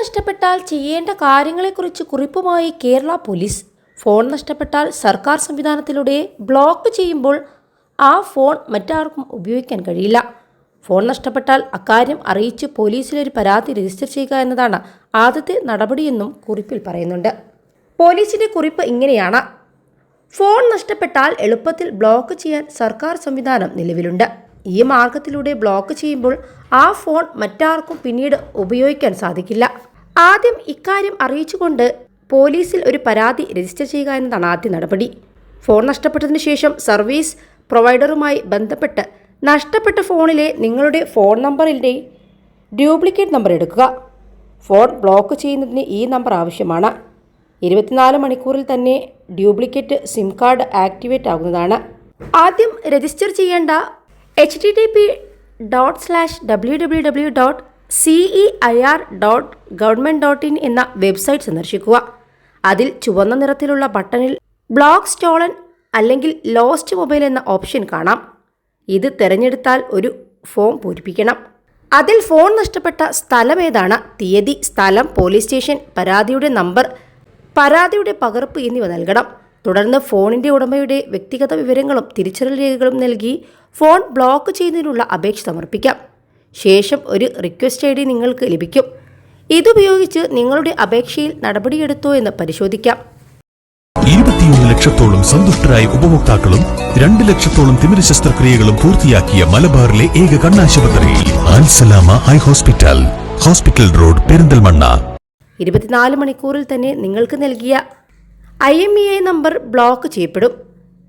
നഷ്ടപ്പെട്ടാൽ ചെയ്യേണ്ട കാര്യങ്ങളെക്കുറിച്ച് കുറിപ്പുമായി കേരള പോലീസ്. ഫോൺ നഷ്ടപ്പെട്ടാൽ സർക്കാർ സംവിധാനത്തിലൂടെ ബ്ലോക്ക് ചെയ്യുമ്പോൾ ആ ഫോൺ മറ്റാർക്കും ഉപയോഗിക്കാൻ കഴിയില്ല. ഫോൺ നഷ്ടപ്പെട്ടാൽ അക്കാര്യം അറിയിച്ച് പോലീസിലൊരു പരാതി രജിസ്റ്റർ ചെയ്യുക എന്നതാണ് ആദ്യത്തെ നടപടിയെന്നും കുറിപ്പിൽ പറയുന്നുണ്ട്. പോലീസിന്റെ കുറിപ്പ് ഇങ്ങനെയാണ്. ഫോൺ നഷ്ടപ്പെട്ടാൽ എളുപ്പത്തിൽ ബ്ലോക്ക് ചെയ്യാൻ സർക്കാർ സംവിധാനം നിലവിലുണ്ട്. ഈ മാർഗത്തിലൂടെ ബ്ലോക്ക് ചെയ്യുമ്പോൾ ആ ഫോൺ മറ്റാർക്കും പിന്നീട് ഉപയോഗിക്കാൻ സാധിക്കില്ല. ആദ്യം ഇക്കാര്യം അറിയിച്ചുകൊണ്ട് പോലീസിൽ ഒരു പരാതി രജിസ്റ്റർ ചെയ്യുക എന്നതാണ് ആദ്യ നടപടി. ഫോൺ നഷ്ടപ്പെട്ടതിന് ശേഷം സർവീസ് പ്രൊവൈഡറുമായി ബന്ധപ്പെട്ട് നഷ്ടപ്പെട്ട ഫോണിലെ നിങ്ങളുടെ ഫോൺ നമ്പറിന്റെ ഡ്യൂപ്ലിക്കേറ്റ് നമ്പർ എടുക്കുക. ഫോൺ ബ്ലോക്ക് ചെയ്യുന്നതിന് ഈ നമ്പർ ആവശ്യമാണ്. ഇരുപത്തിനാല് മണിക്കൂറിൽ തന്നെ ഡ്യൂപ്ലിക്കേറ്റ് സിം കാർഡ് ആക്ടിവേറ്റ് ആകുന്നതാണ്. ആദ്യം രജിസ്റ്റർ ചെയ്യേണ്ട H D T P dot slash W W W dot C E I R dot government dot in എന്ന വെബ്സൈറ്റ് സന്ദർശിക്കുക. അതിൽ ചുവന്ന നിറത്തിലുള്ള ബട്ടണിൽ ബ്ലോക്ക് സ്റ്റോളൻ അല്ലെങ്കിൽ ലോസ്റ്റ് മൊബൈൽ എന്ന ഓപ്ഷൻ കാണാം. ഇത് തിരഞ്ഞെടുത്താൽ ഒരു ഫോം പൂരിപ്പിക്കണം. അതിൽ ഫോൺ നഷ്ടപ്പെട്ട സ്ഥലം ഏതാണ്? തീയതി സ്ഥലം പോലീസ് സ്റ്റേഷൻ പരാതിയുടെ നമ്പർ പരാതിയുടെ പകർപ്പ് എന്നിവ നൽകണം. തുടർന്ന് ഫോണിന്റെ ഉടമയുടെ വ്യക്തിഗത വിവരങ്ങളും തിരിച്ചറിയൽ രേഖകളും നൽകി ഫോൺ ബ്ലോക്ക് ചെയ്യുന്നതിനുള്ള അപേക്ഷ സമർപ്പിക്കാം. ശേഷം ഒരു റിക്വസ്റ്റ് ഐ ഡി നിങ്ങൾക്ക് ലഭിക്കും. ഇതുപയോഗിച്ച് നിങ്ങളുടെ അപേക്ഷയിൽ നടപടിയെടുത്തോ എന്ന് പരിശോധിക്കാം. ഇരുപത്തിയൊന്ന് ലക്ഷത്തോളം സന്തുഷ്ടരായ ഉപഭോക്താക്കളും രണ്ട് ലക്ഷത്തോളം തിമിര ശസ്ത്രക്രിയകളും പൂർത്തിയാക്കിയ മലബാറിലെ ഏക കണ്ണാശുപത്രി ആൻസലാമ eye hospital hospital road Perinthalmanna. ഇരുപത്തിനാല് മണിക്കൂറിൽ തന്നെ നിങ്ങൾക്ക് നൽകിയ I M E I number block ചെയ്യപ്പെടും.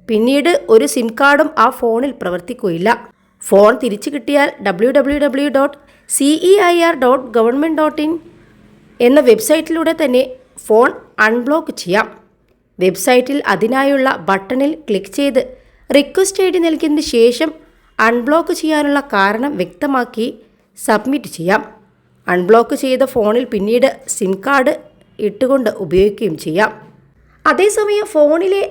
പിന്നീട് ഒരു സിം കാർഡും ആ ഫോണിൽ പ്രവർത്തിക്കുകയില്ല. ഫോൺ തിരിച്ചു കിട്ടിയാൽ W W W dot C E I R dot government dot in എന്ന വെബ്സൈറ്റിലൂടെ തന്നെ ഫോൺ അൺബ്ലോക്ക് ചെയ്യാം. വെബ്സൈറ്റിൽ അതിനായുള്ള ബട്ടണിൽ ക്ലിക്ക് ചെയ്ത് റിക്വസ്റ്റ് ഐ ഡി നൽകിയതിന് ശേഷം അൺബ്ലോക്ക് ചെയ്യാനുള്ള കാരണം വ്യക്തമാക്കി സബ്മിറ്റ് ചെയ്യാം. അൺബ്ലോക്ക് ചെയ്ത ഫോണിൽ പിന്നീട് സിം കാർഡ് ഇട്ടുകൊണ്ട് ഉപയോഗിക്കുകയും ചെയ്യാം. അതേസമയം ഫോണിലെ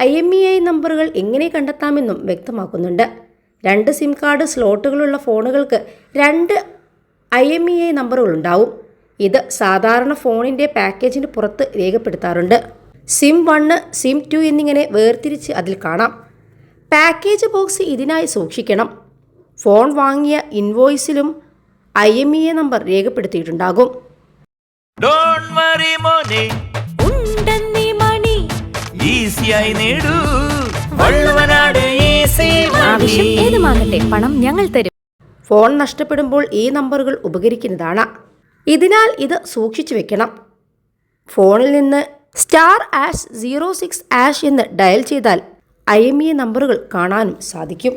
ഐ എം ഇ ഐ നമ്പറുകൾ എങ്ങനെ കണ്ടെത്താമെന്നും വ്യക്തമാക്കുന്നുണ്ട്. രണ്ട് സിം കാർഡ് സ്ലോട്ടുകളുള്ള ഫോണുകൾക്ക് രണ്ട് ഐ എം ഇ ഐ നമ്പറുകളുണ്ടാവും. ഇത് സാധാരണ ഫോണിന്റെ പാക്കേജിന് പുറത്ത് രേഖപ്പെടുത്താറുണ്ട്. സിം വണ്ണ് സിം ടു എന്നിങ്ങനെ വേർതിരിച്ച് അതിൽ കാണാം. പാക്കേജ് ബോക്സ് ഇതിനായി സൂക്ഷിക്കണം. ഫോൺ വാങ്ങിയ ഇൻവോയ്സിലും I M E A number രേഖപ്പെടുത്തിയിട്ടുണ്ടാകും. Don't worry മോനെ. ഉണ്ടെന്നീ മണി. ഈസിയായി നേടൂ. വള്ളുവനാട് ഈസി ആവശ്യം ഏതുമാകട്ടെ പണം ഞങ്ങൾ തരും. ഫോൺ നഷ്ടപ്പെടുമ്പോൾ ഈ നമ്പറുകൾ ഉപകരിക്കുന്നതാണ്. ഇതിനാൽ ഇത് സൂക്ഷിച്ചു വെക്കണം. ഫോണിൽ നിന്ന് star hash zero six hash എന്ന് ഡയൽ ചെയ്താൽ ഐ എം ഇ നമ്പറുകൾ കാണാനും സാധിക്കും.